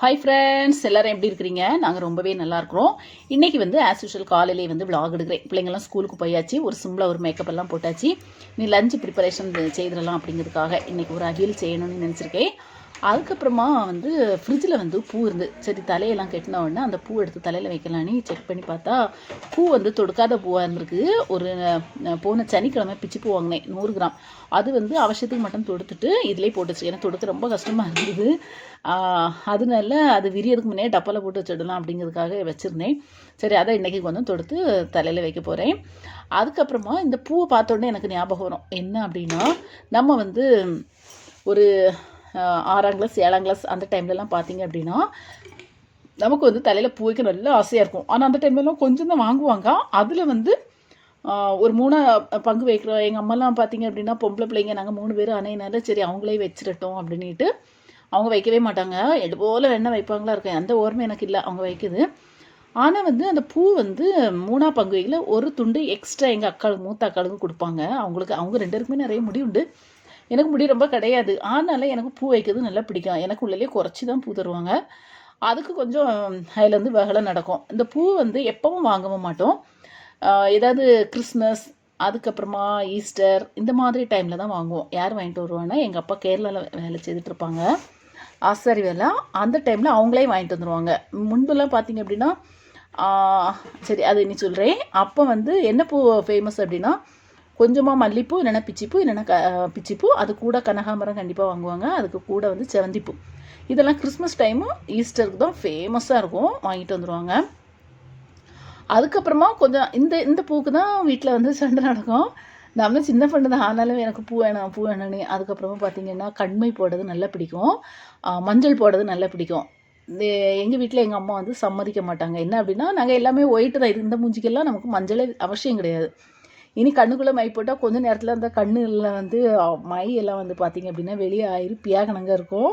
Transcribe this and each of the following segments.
Hi friends எல்லாரும் எப்படி இருக்கிறீங்க? நாங்கள் ரொம்பவே நல்லா இருக்கிறோம். இன்றைக்கி வந்து ஆஸ் யூஷுவல் காலையிலே வந்து விளாக் எடுக்கிறேன். பிள்ளைங்கள்லாம் ஸ்கூலுக்கு போயாச்சு. ஒரு சிம்பிளாக ஒரு மேக்கப் எல்லாம் போட்டாச்சு. நீ லஞ்ச் ப்ரிப்பரேஷன் செய்திடலாம் அப்படிங்கிறதுக்காக இன்றைக்கி ஒரு அகில் செய்யணும்னு நினச்சிருக்கேன். அதுக்கப்புறமா வந்து ஃப்ரிட்ஜில் வந்து பூ இருந்து சரி தலையெல்லாம் கட்டின உடனே அந்த பூ எடுத்து தலையில் வைக்கலான்னு செக் பண்ணி பார்த்தா பூ வந்து தொடுக்காத பூவாக இருந்திருக்கு. ஒரு போன சனிக்கிழமை பிச்சு பூ வாங்கினேன் நூறு கிராம். அது வந்து அவசியத்துக்கு மட்டும் தொடுத்துட்டு இதிலே போட்டுச்சு. ஏன்னா தொடுக்க ரொம்ப கஷ்டமாக இருந்தது. அதனால அது விரியதுக்கு முன்னே டப்பாவில் போட்டு வச்சிடலாம் அப்படிங்கிறதுக்காக வச்சுருந்தேன். சரி அதை இன்றைக்கி கொஞ்சம் தொடுத்து தலையில் வைக்க போகிறேன் அதுக்கப்புறமா இந்த பூவை பார்த்தோன்னே எனக்கு ஞாபகம் வரும். என்ன அப்படின்னா நம்ம வந்து ஒரு ஆறாம் கிளாஸ் ஏழாம் கிளாஸ் அந்த டைம்லலாம் பார்த்தீங்க அப்படின்னா நமக்கு வந்து தலையில் பூ வைக்க நல்ல ஆசையாக இருக்கும். ஆனால் அந்த டைம்லலாம் கொஞ்சம் தான் வாங்குவாங்க. அதில் வந்து ஒரு மூணு பங்கு வைக்கிறோம் எங்கள் அம்மாலாம் பார்த்தீங்க அப்படின்னா பொம்பளை பிள்ளைங்க நாங்கள் மூணு பேர் அணையினால சரி அவங்களே வச்சிடட்டோம் அப்படின்ட்டு அவங்க வைக்கவே மாட்டாங்க. எடு போல் வேணா வைப்பாங்களா இருக்கும் அந்த ஓர்மை எனக்கு இல்லை அவங்க வைக்குது. ஆனால் வந்து அந்த பூ வந்து மூணா பங்கு வைக்கல ஒரு துண்டு எக்ஸ்ட்ரா எங்கள் அக்காளுக்கு மூத்த அக்காளுக்கும் கொடுப்பாங்க. அவங்களுக்கு அவங்க ரெண்டு பேருக்குமே நிறைய முடி உண்டு. எனக்கு முடி ரொம்ப கிடையாது. ஆனால எனக்கு பூ வைக்கிறது நல்லா பிடிக்கும். எனக்கு உள்ளே குறைச்சி தான் பூ தருவாங்க. அதுக்கு கொஞ்சம் அதில் வந்து வகலை நடக்கும். இந்த பூ வந்து எப்பவும் வாங்கவும் மாட்டோம். ஏதாவது கிறிஸ்மஸ் அதுக்கப்புறமா ஈஸ்டர் இந்த மாதிரி டைமில் தான் வாங்குவோம். யார் வாங்கிட்டு வருவாங்கன்னா எங்கள் அப்பா கேரளாவில் வேலை செய்துட்டு இருப்பாங்க. ஆசாரி வேலை. அந்த டைமில் அவங்களே வாங்கிட்டு வந்துடுவாங்க முன்பெல்லாம் பார்த்தீங்க அப்படின்னா சரி அது நீ சொல்கிறேன் அப்போ வந்து என்ன பூ ஃபேமஸ் அப்படின்னா கொஞ்சமாக மல்லிப்பூ இல்லைன்னா பிச்சிப்பூ இல்லைன்னா க பிச்சிப்பூ. அது கூட கனகாமரம் கண்டிப்பாக வாங்குவாங்க. அதுக்கு கூட வந்து செவந்திப்பூ. இதெல்லாம் கிறிஸ்மஸ் டைமும் ஈஸ்டருக்கு தான் ஃபேமஸாக இருக்கும். வாங்கிட்டு வந்துடுவாங்க அதுக்கப்புறமா கொஞ்சம் இந்த இந்த பூக்கு தான் வீட்டில் வந்து சண்டை நடக்கும். நான் வந்து சின்ன பொண்ணு தான். ஆனாலும் எனக்கு பூ வேணும் பூ வேணும்னு. அதுக்கப்புறமா பார்த்தீங்கன்னா கண்மை போடுறது நல்லா பிடிக்கும். மஞ்சள் போடுறது நல்லா பிடிக்கும். எங்கள் வீட்டில் எங்கள் அம்மா வந்து சம்மதிக்க மாட்டாங்க. என்ன அப்படின்னா நாங்கள் எல்லாமே ஒயிட்டு தான். இது இந்த மூஞ்சிக்கெல்லாம் நமக்கு மஞ்சளே அவசியம் கிடையாது. இனி கண்ணுக்குள்ளே மை போட்டால் கொஞ்சம் நேரத்தில் அந்த கண்ணில் வந்து மை எல்லாம் வந்து பார்த்தீங்க அப்படின்னா வெளியே ஆயிரு பியாகனங்க இருக்கும்.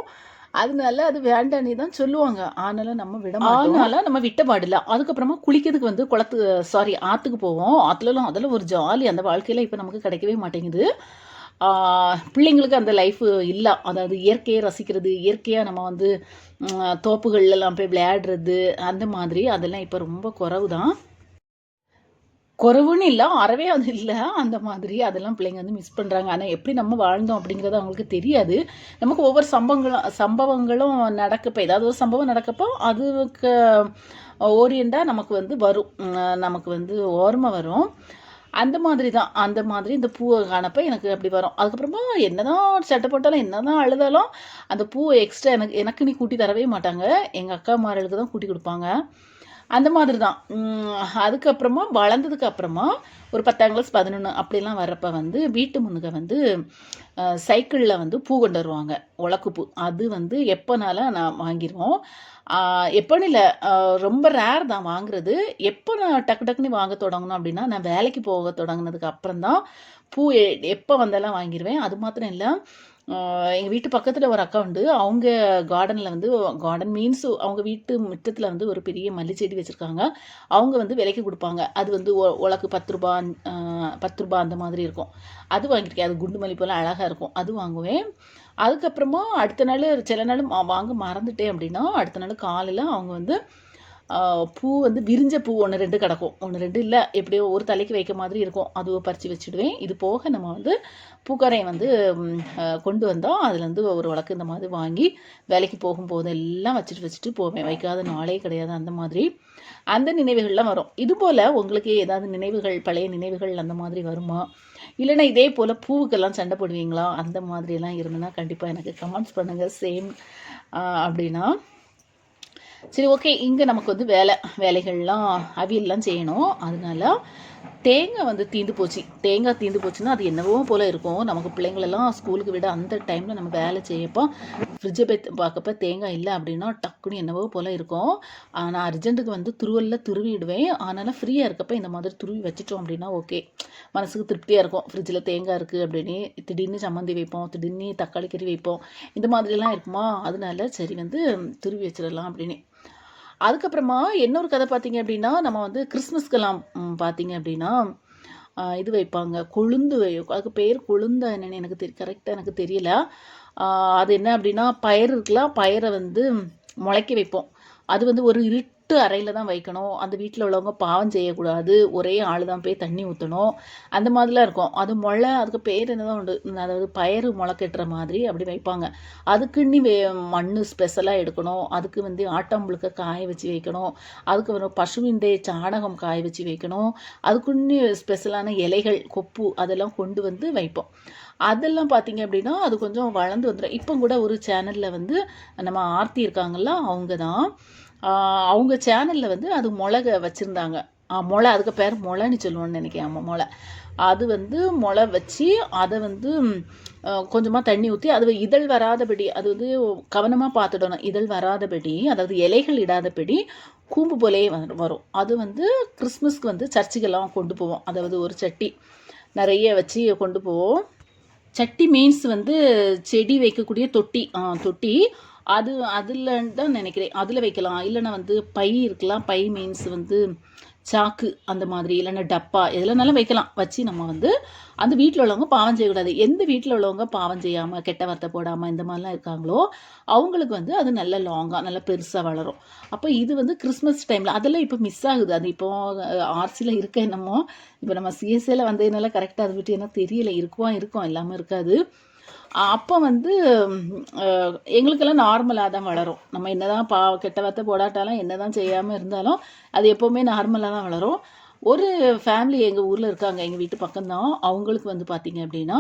அதனால அது வேண்டானே தான் சொல்லுவாங்க. ஆனாலும் நம்ம விட ஆனால நம்ம விட்ட பாடில்ல அதுக்கப்புறமா குளிக்கிறதுக்கு வந்து குளத்து சாரி ஆற்றுக்கு போவோம். ஆற்றுலலாம் அதில் ஒரு ஜாலி அந்த வாழ்க்கையில் இப்போ நமக்கு கிடைக்கவே மாட்டேங்குது. பிள்ளைங்களுக்கு அந்த லைஃப் இல்லை. அதாவது இயற்கையை ரசிக்கிறது இயற்கையாக நம்ம வந்து தோப்புகள்லாம் போய் விளையாடுறது அந்த மாதிரி அதெல்லாம் இப்போ ரொம்ப குறவு தான் குறவுன்னு இல்லை அறவே அது இல்லை. அந்த மாதிரி அதெல்லாம் பிள்ளைங்க வந்து மிஸ் பண்ணுறாங்க ஆனால் எப்படி நம்ம வாழ்ந்தோம் அப்படிங்கிறது அவங்களுக்கு தெரியாது. நமக்கு ஒவ்வொரு சம்பவங்களும் சம்பவங்களும் நடக்கப்போ ஏதாவது ஒரு சம்பவம் நடக்கப்போ அதுக்கு ஓரியண்டாக நமக்கு வந்து வரும். நமக்கு வந்து ஓர்மை வரும். அந்த மாதிரி தான். அந்த மாதிரி இந்த பூவை காணப்போ எனக்கு அப்படி வரும். அதுக்கப்புறமா என்னதான் சட்டை போட்டாலும் என்னதான் அழுதாலும் அந்த பூவை எக்ஸ்ட்ரா எனக்கு எனக்கு நீ கூட்டி தரவே மாட்டாங்க. எங்கள் அக்கா மார்களுக்கு தான் கூட்டி கொடுப்பாங்க. அந்த மாதிரி தான் அதுக்கப்புறமா வளர்ந்ததுக்கு அப்புறமா ஒரு பத்தாம் கிளாஸ் பதினொன்று அப்படிலாம் வர்றப்ப வந்து வீட்டு முன்னுக்க வந்து சைக்கிளில் வந்து பூ கொண்டு வருவாங்க. உலக்கு பூ. அது வந்து எப்போனால நான் வாங்கிடுவோம் எப்போன்னு இல்லை ரொம்ப ரேர் தான் வாங்குறது. எப்போ நான் டக்கு டக்குன்னு வாங்க தொடங்கணும் அப்படின்னா நான் வேலைக்கு போக தொடங்கினதுக்கு அப்புறம் தான் பூ எ- எப்போ வந்தாலும் வாங்கிடுவேன் அது மாத்திரம் இல்லை எங்கள் வீட்டு பக்கத்தில் ஒரு அக்கா உண்டு. அவங்க கார்டனில் வந்து கார்டன் மீன்ஸ் அவங்க வீட்டு முற்றத்தில் வந்து ஒரு பெரிய மல்லி செடி வச்சுருக்காங்க. அவங்க வந்து விலைக்கு கொடுப்பாங்க. அது வந்து உலக்கு பத்து ரூபா பத்து ரூபா அந்த மாதிரி இருக்கும். அது வாங்கியிருக்கேன் அது குண்டு மல்லி போல் அழகாக இருக்கும். அது வாங்குவேன். அதுக்கப்புறமா அடுத்த நாள் சில நாள் வாங்க மறந்துட்டேன் அப்படின்னா அடுத்த நாள் காலையில் அவங்க வந்து பூ வந்து விரிஞ்ச பூ ஒன்று ரெண்டு கிடக்கும். ஒன்று ரெண்டு இல்லை. எப்படியோ ஒரு தலைக்கு வைக்க மாதிரி இருக்கும். அதுவை பறித்து வச்சுடுவேன். இது போக நம்ம வந்து பூக்கரையை வந்து கொண்டு வந்தோம் அதுலேருந்து ஒரு வழக்கு இந்த மாதிரி வாங்கி வேலைக்கு போகும்போது எல்லாம் வச்சுட்டு வச்சுட்டு போவேன். வைக்காத நாளே கிடையாது அந்த மாதிரி. அந்த நினைவுகள்லாம் வரும். இது போல் உங்களுக்கு ஏதாவது நினைவுகள் பழைய நினைவுகள் அந்த மாதிரி வருமா? இல்லைன்னா இதே போல் பூவுக்கெல்லாம் சண்டை போடுவீங்களா? அந்த மாதிரிலாம் இருந்ததுன்னா கண்டிப்பாக எனக்கு கமெண்ட்ஸ் பண்ணுங்கள் சேம் அப்படின்னா சரி ஓகே இங்கே நமக்கு வந்து வேலை வேலைகள்லாம் அவியல்லாம் செய்யணும். அதனால தேங்காய் வந்து தீந்து போச்சு. தேங்காய் தீந்து போச்சுன்னா அது என்னவோ போல் இருக்கும். நமக்கு பிள்ளைங்களெல்லாம் ஸ்கூலுக்கு விட அந்த டைமில் நம்ம வேலை செய்யப்போ ஃப்ரிட்ஜை போய் பார்க்கப்ப தேங்காய் இல்லை அப்படின்னா டக்குன்னு என்னவோ போல் இருக்கும். நான் அர்ஜென்ட்டுக்கு வந்து துருவலில் துருவிடுவேன். அதனால் ஃப்ரீயாக இருக்கப்ப இந்த மாதிரி துருவி வச்சிட்டோம் அப்படின்னா ஓகே மனசுக்கு திருப்தியாக இருக்கும். ஃப்ரிட்ஜில் தேங்காய் இருக்குது அப்படின்னு திடீர்னு சம்மந்தி வைப்போம் திடீர்னு தக்காளி கறி வைப்போம். இந்த மாதிரிலாம் இருக்குமா? அதனால சரி வந்து துருவி வச்சிடலாம் அப்படின்னு. அதுக்கப்புறமா இன்னொரு கதை பார்த்தீங்க அப்படின்னா நம்ம வந்து கிறிஸ்மஸ்க்கெல்லாம் பார்த்தீங்க அப்படின்னா இது வைப்பாங்க. கொழுந்து வை அதுக்கு பேர் கொழுந்தா என்னென்னு எனக்கு தெரி கரெக்டாக எனக்கு தெரியல. அது என்ன அப்படின்னா பயிர் இருக்கலாம் பயிரை வந்து முளைக்க வைப்போம். அது வந்து ஒரு இருட்டு அறையில் தான் வைக்கணும். அந்த வீட்டில் உள்ளவங்க பாவம் செய்யக்கூடாது. ஒரே ஆள் தான் போய் தண்ணி ஊற்றணும் அந்த மாதிரிலாம் இருக்கும். அது முளை அதுக்கு பேர் என்னதான் உண்டு? அதாவது பயிறு முளை கட்டுற மாதிரி அப்படி வைப்பாங்க. அதுக்குன்னு வே மண் ஸ்பெஷலாக எடுக்கணும். அதுக்கு வந்து ஆட்டாம்புழுக்க காய வச்சு வைக்கணும். அதுக்கு வரும் பசுவிൻ്റെ சாணகம் காய வச்சு வைக்கணும். அதுக்குன்னு ஸ்பெஷலான இலைகள் கொப்பு அதெல்லாம் கொண்டு வந்து வைப்போம். அதெல்லாம் பார்த்தீங்க அப்படின்னா அது கொஞ்சம் வளர்ந்து வந்துடும் இப்போ கூட ஒரு சேனலில் வந்து நம்ம ஆர்த்தி இருக்காங்கல்ல அவங்க தான் அவங்க சேனலில் வந்து அது முளை வச்சுருந்தாங்க. முளை அதுக்கு பேர் முளைன்னு சொல்லுவோன்னு நினைக்கிறேன். ஆமாம் முளை. அது வந்து முளை வச்சு அதை வந்து கொஞ்சமாக தண்ணி ஊற்றி அது இதழ் வராதபடி அது வந்து கவனமாக பார்த்துடணும். இதழ் வராதபடி அதாவது இலைகள் இடாதபடி கூம்பு போலே வ- வரும். அது வந்து கிறிஸ்மஸ்க்கு வந்து சர்ச்சுக்கெல்லாம் கொண்டு போவோம். அதாவது ஒரு சட்டி நிறைய வச்சு கொண்டு போவோம். சட்டி மீன்ஸ் வந்து செடி வைக்கக்கூடிய தொட்டி. தொட்டி. அது அதில் தான் நினைக்கிறேன். அதில் வைக்கலாம். இல்லைன்னா வந்து பை இருக்கலாம். பை மீன்ஸ் வந்து சாக்கு அந்த மாதிரி. இல்லைன்னா டப்பா. எதுலனாலும் வைக்கலாம். வச்சு நம்ம வந்து அந்த வீட்டில் உள்ளவங்க பாவம் செய்யக்கூடாது. எந்த வீட்டில் உள்ளவங்க பாவம் செய்யாமல் கெட்ட வார்த்தை போடாமல் இந்த மாதிரிலாம் இருக்காங்களோ அவங்களுக்கு வந்து அது நல்ல லாங்காக நல்ல பெருசாக வளரும். அப்போ இது வந்து கிறிஸ்மஸ் டைமில் அதெல்லாம் இப்போ மிஸ் ஆகுது. அது இப்போ ஆர்சியில் இருக்க என்னமோ இப்போ நம்ம சிஎஸ்சியில் வந்ததுனால கரெக்டாக அதை விட்டு என்ன தெரியல. இருக்கும் இருக்கும் எல்லாமே இருக்காது. அப்போ வந்து எங்களுக்கெல்லாம் நார்மலாக தான் வளரும். நம்ம என்னதான் பா கெட்ட வார்த்தை போடாட்டாலும் என்னதான் செய்யாமல் இருந்தாலும் அது எப்போவுமே நார்மலாக தான் வளரும். ஒரு ஃபேமிலி எங்கள் ஊரில் இருக்காங்க எங்கள் வீட்டு பக்கம்தான். அவங்களுக்கு வந்து பார்த்தீங்க அப்படின்னா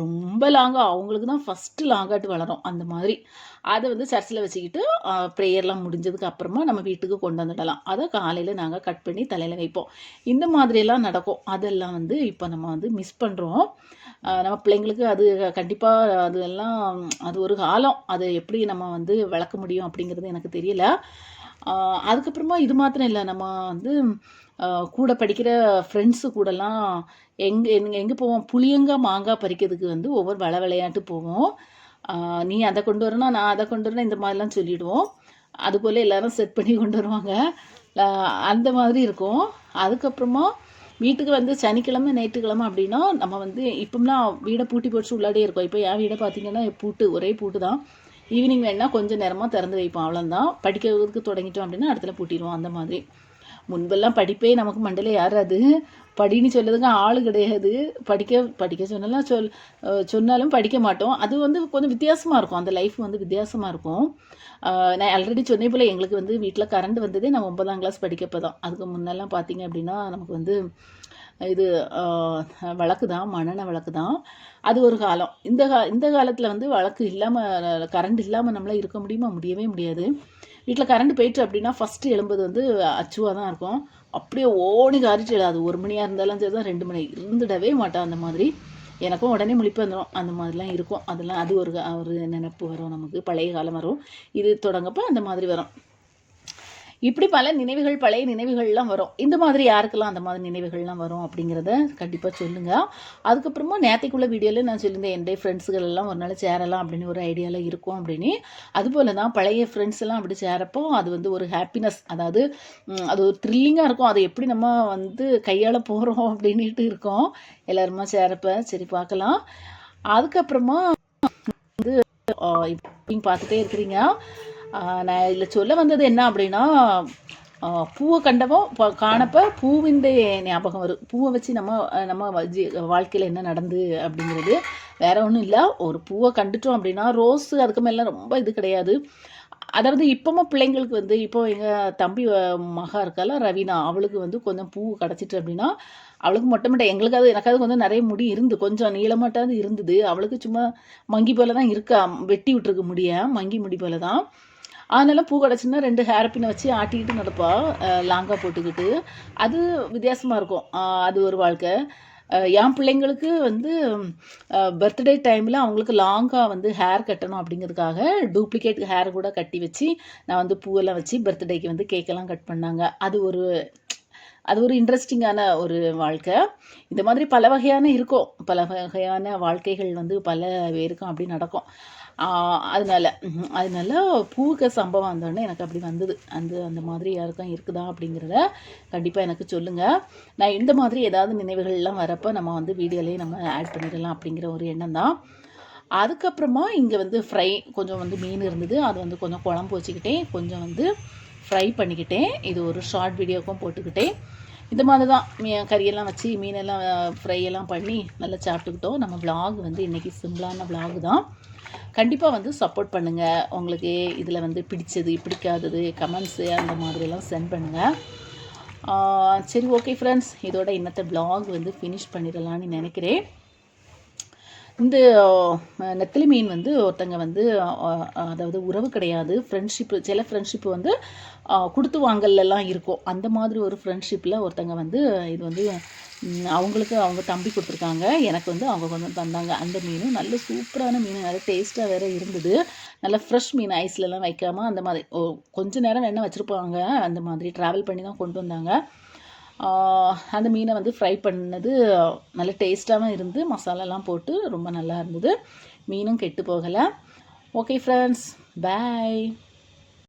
ரொம்ப லாங்காக அவங்களுக்கு தான் ஃபஸ்ட்டு லாங்காட்டு வளரும் அந்த மாதிரி. அதை வந்து சர்ச்சில் வச்சுக்கிட்டு ப்ரேயர்லாம் முடிஞ்சதுக்கு அப்புறமா நம்ம வீட்டுக்கு கொண்டு வந்துடலாம். அதை காலையில் நாங்கள் கட் பண்ணி தலையில் வைப்போம். இந்த மாதிரியெல்லாம் நடக்கும். அதெல்லாம் வந்து இப்போ நம்ம வந்து மிஸ் பண்ணுறோம் நம்ம பிள்ளைங்களுக்கு அது கண்டிப்பாக அதெல்லாம் அது ஒரு காலம். அதை எப்படி நம்ம வந்து வளர்க்க முடியும் அப்படிங்கிறது எனக்கு தெரியல. அதுக்கப்புறமா இது மாத்திரம் இல்லை. நம்ம வந்து கூட படிக்கிற ஃப்ரெண்ட்ஸு கூடலாம் எங்கே எங்கே எங்கே போவோம்? புளியங்காய் மாங்காய் பறிக்கிறதுக்கு வந்து ஒவ்வொரு வள விளையாட்டு போவோம். நீ அதை கொண்டு வரணும் நான் அதை கொண்டு வரணும் இந்த மாதிரிலாம் சொல்லிடுவோம். அதுபோல் எல்லாரும் செட் பண்ணி கொண்டு வருவாங்க. அந்த மாதிரி இருக்கும். அதுக்கப்புறமா வீட்டுக்கு வந்து சனிக்கிழமை ஞாயிற்றுக்கிழமை அப்படின்னா நம்ம வந்து இப்போம்லாம் வீடை பூட்டி போட்டு உள்ளாடே இருக்கோம். இப்போ என் வீடை பார்த்தீங்கன்னா பூட்டு ஒரே பூட்டு தான். ஈவினிங் வேணால் கொஞ்சம் நேரமாக திறந்து வைப்போம். அவ்வளோந்தான் படிக்கிறதுக்கு தொடங்கிட்டோம் அப்படின்னா இடத்துல பூட்டிடுவோம். அந்த மாதிரி. முன்பெல்லாம் படிப்பே நமக்கு மண்டல யாராது படின்னு சொல்லதுக்கு ஆள் கிடையாது. படிக்க படிக்க சொன்னாலும் சொல் சொன்னாலும் படிக்க மாட்டோம். அது வந்து கொஞ்சம் வித்தியாசமாக இருக்கும். அந்த லைஃப் வந்து வித்தியாசமாக இருக்கும். நான் ஆல்ரெடி சொன்னே போல் எங்களுக்கு வந்து வீட்டில் கரண்ட் வந்ததே நான் ஒன்பதாம் கிளாஸ் படிக்கப்போ தான் அதுக்கு முன்னெல்லாம் பார்த்தீங்க அப்படின்னா நமக்கு வந்து இது வழக்கு தான் மன்னன வழக்கு தான் அது ஒரு காலம். இந்த கா இந்த காலத்தில் வந்து வழக்கு இல்லாமல் கரண்ட் இல்லாமல் நம்மளால் இருக்க முடியுமா? முடியவே முடியாது. வீட்டில் கரண்ட் போயிட்டு அப்படின்னா ஃபஸ்ட்டு எழும்புது வந்து அச்சுவாக தான் இருக்கும். அப்படியே ஓடி காரிச்சு அது ஒரு மணியாக இருந்தாலும் சரி தான் ரெண்டு மணி இருந்துடவே மாட்டான் அந்த மாதிரி. எனக்கும் உடனே முழிப்பு வந்துடும் அந்த மாதிரிலாம் இருக்கும். அதெல்லாம் அது ஒரு ஒரு நினப்பு வரும் நமக்கு. பழைய காலம் வரும். இது தொடங்கப்போ அந்த மாதிரி வரும். இப்படி பல நினைவுகள் பழைய நினைவுகள்லாம் வரும். இந்த மாதிரி யாருக்கெல்லாம் அந்த மாதிரி நினைவுகள்லாம் வரும் அப்படிங்கிறத கண்டிப்பாக சொல்லுங்கள் அதுக்கப்புறமா நேற்றுக்குள்ள வீடியோவில் நான் சொல்லியிருந்தேன் என்னுடைய ஃப்ரெண்ட்ஸுகள் எல்லாம் ஒரு நாள் சேரலாம் அப்படின்னு ஒரு ஐடியாவில் இருக்கும் அப்படின்னு. அதுபோல் தான் பழைய ஃப்ரெண்ட்ஸ் எல்லாம் அப்படி சேரப்போ அது வந்து ஒரு ஹாப்பினஸ் அதாவது அது ஒரு த்ரில்லிங்காக இருக்கும். அதை எப்படி நம்ம வந்து கையாள போகிறோம் அப்படின்ட்டு இருக்கோம். எல்லாருமா சேரப்ப சரி பார்க்கலாம். அதுக்கப்புறமா வந்து பார்த்துட்டே இருக்கிறீங்க. நான் இதில் சொல்ல வந்தது என்ன அப்படின்னா பூவை கண்டவோ ப- காணப்ப பூவிൻ്റെ ஞாபகம் வரும். பூவை வச்சு நம்ம நம்ம வாழ்க்கையில் என்ன நடந்து அப்படிங்கிறது வேற ஒன்றும் இல்லை. ஒரு பூவை கண்டுட்டோம் அப்படின்னா ரோஸு அதுக்கு மேலாம் ரொம்ப இது கிடையாது. அதாவது இப்போவும் பிள்ளைங்களுக்கு வந்து இப்போ எங்கள் தம்பி மகா இருக்கால ரவீனா அவளுக்கு வந்து கொஞ்சம் பூ கிடச்சிட்டு அப்படின்னா அவளுக்கு மொட்டை மொட்டை எங்களுக்காவது எனக்காவது கொஞ்சம் நிறைய முடி இருந்து கொஞ்சம் நீளமாட்டாவது இருந்தது. அவளுக்கு சும்மா மங்கி போல தான் இருக்கா வெட்டி விட்டுருக்கு முடிய மங்கி முடி போல தான் அதனால பூ கிடச்சுன்னா ரெண்டு ஹேர் பின்னை வச்சு ஆட்டிக்கிட்டு நடப்பா. லாங்காக போட்டுக்கிட்டு. அது வித்தியாசமாக இருக்கும். அது ஒரு வாழ்க்கை. என் பிள்ளைங்களுக்கு வந்து பர்த்டே டைமில் அவங்களுக்கு லாங்காக வந்து ஹேர் கட்டணும் அப்படிங்கிறதுக்காக டூப்ளிகேட் ஹேர் கூட கட்டி வச்சு நான் வந்து பூவெல்லாம் வச்சு பர்த்டேக்கு வந்து கேக்கெல்லாம் கட் பண்ணாங்க. அது ஒரு அது ஒரு இன்ட்ரெஸ்டிங்கான ஒரு வாழ்க்கை. இந்த மாதிரி பல வகையான இருக்கும். பல வகையான வாழ்க்கைகள் வந்து பல பேருக்கும் அப்படி நடக்கும். அதனால அதனால பூக்க சம்பவம் வந்தோடனே எனக்கு அப்படி வந்தது. அந்த அந்த மாதிரி யாருக்கும் இருக்குதா அப்படிங்கிறத கண்டிப்பாக எனக்கு சொல்லுங்கள் நான் இந்த மாதிரி ஏதாவது நினைவுகள்லாம் வரப்போ நம்ம வந்து வீடியோலேயே நம்ம ஆட் பண்ணிடலாம் அப்படிங்கிற ஒரு எண்ணம் தான். அதுக்கப்புறமா இங்கே வந்து ஃப்ரை கொஞ்சம் வந்து மீன் இருந்தது. அது வந்து கொஞ்சம் குழம்பு வச்சுக்கிட்டேன். கொஞ்சம் வந்து ஃப்ரை பண்ணிக்கிட்டேன். இது ஒரு ஷார்ட் வீடியோக்கும் போட்டுக்கிட்டேன். இந்த மாதிரி தான் மீ கறியெல்லாம் வச்சு மீனெல்லாம் ஃப்ரை எல்லாம் பண்ணி நல்லா சாப்பிட்டுக்கிட்டோம். நம்ம vlog வந்து இன்றைக்கி சிம்பிளான vlog தான். கண்டிப்பாக வந்து சப்போர்ட் பண்ணுங்கள் உங்களுக்கு இதில் வந்து பிடிச்சது பிடிக்காதது கமெண்ட்ஸு அந்த மாதிரிலாம் சென்ட் பண்ணுங்கள் சரி ஓகே ஃப்ரெண்ட்ஸ் இதோட இன்னத்தை vlog வந்து ஃபினிஷ் பண்ணிடலான்னு நினைக்கிறேன். இந்த நெத்திலி மீன் வந்து ஒருத்தங்க வந்து அதாவது உறவு கிடையாது. ஃப்ரெண்ட்ஷிப்பு சில ஃப்ரெண்ட்ஷிப் வந்து கொடுத்து வாங்கல்லாம் இருக்கும். அந்த மாதிரி ஒரு ஃப்ரெண்ட்ஷிப்பில் ஒருத்தங்க வந்து இது வந்து அவங்களுக்கு அவங்க தம்பி கொடுத்துருக்காங்க. எனக்கு வந்து அவங்க கொஞ்சம் தந்தாங்க. அந்த மீனும் நல்ல சூப்பரான மீன் நல்ல டேஸ்ட்டாக வேற இருந்தது. நல்ல ஃப்ரெஷ் மீன் ஐஸ்லலாம் வைக்காமல் அந்த மாதிரி ஓ, கொஞ்ச நேரம் வேணால் வச்சுருப்பாங்க. அந்த மாதிரி ட்ராவல் பண்ணி தான் கொண்டு வந்தாங்க. அந்த மீனை வந்து ஃப்ரை பண்ணது நல்ல டேஸ்ட்டாகவும் இருந்து மசாலாலாம் போட்டு ரொம்ப நல்லா இருந்தது. மீனும் கெட்டு போகலை. Okay friends bye